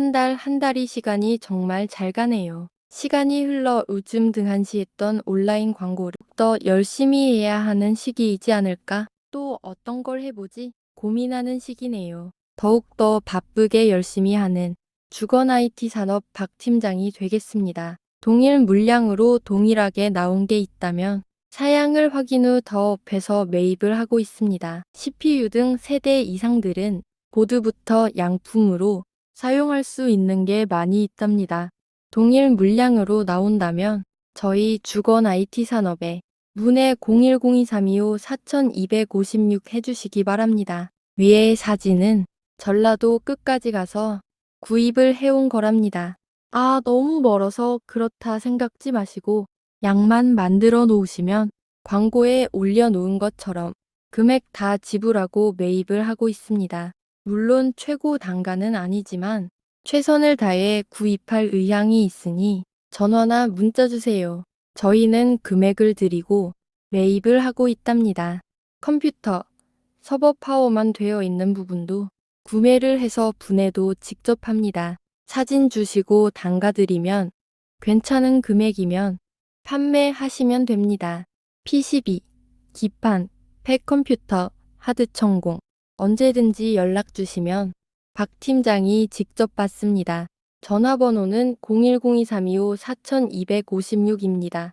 한 달 한 달이 시간이 정말 잘 가네요. 시간이 흘러 요즘 등한시했던 온라인 광고를 더 열심히 해야 하는 시기이지 않을까? 또 어떤 걸 해보지? 고민하는 시기네요. 더욱더 바쁘게 열심히 하는 주건 IT 산업 박 팀장이 되겠습니다. 동일 물량으로 동일하게 나온 게 있다면 사양을 확인 후 더 업해서 매입을 하고 있습니다. CPU 등 세대 이상들은 보드부터 양품으로 사용할 수 있는 게 많이 있답니다. 동일 물량으로 나온다면 저희 주건 IT 산업에 문의 010-2325-4256 해주시기 바랍니다. 위의 사진은 전라도 끝까지 가서 구입을 해온 거랍니다. 아, 너무 멀어서 그렇다 생각지 마시고 양만 만들어 놓으시면 광고에 올려놓은 것처럼 금액 다 지불하고 매입을 하고 있습니다. 물론 최고 단가는 아니지만 최선을 다해 구입할 의향이 있으니 전화나 문자 주세요. 저희는 금액을 드리고 매입을 하고 있답니다. 컴퓨터, 서버 파워만 되어 있는 부분도 구매를 해서 분해도 직접 합니다. 사진 주시고 단가 드리면 괜찮은 금액이면 판매하시면 됩니다. PCB, 기판, 팩 컴퓨터, 하드 천공 언제든지 연락 주시면 박 팀장이 직접 받습니다. 전화번호는 010-2325-4256입니다.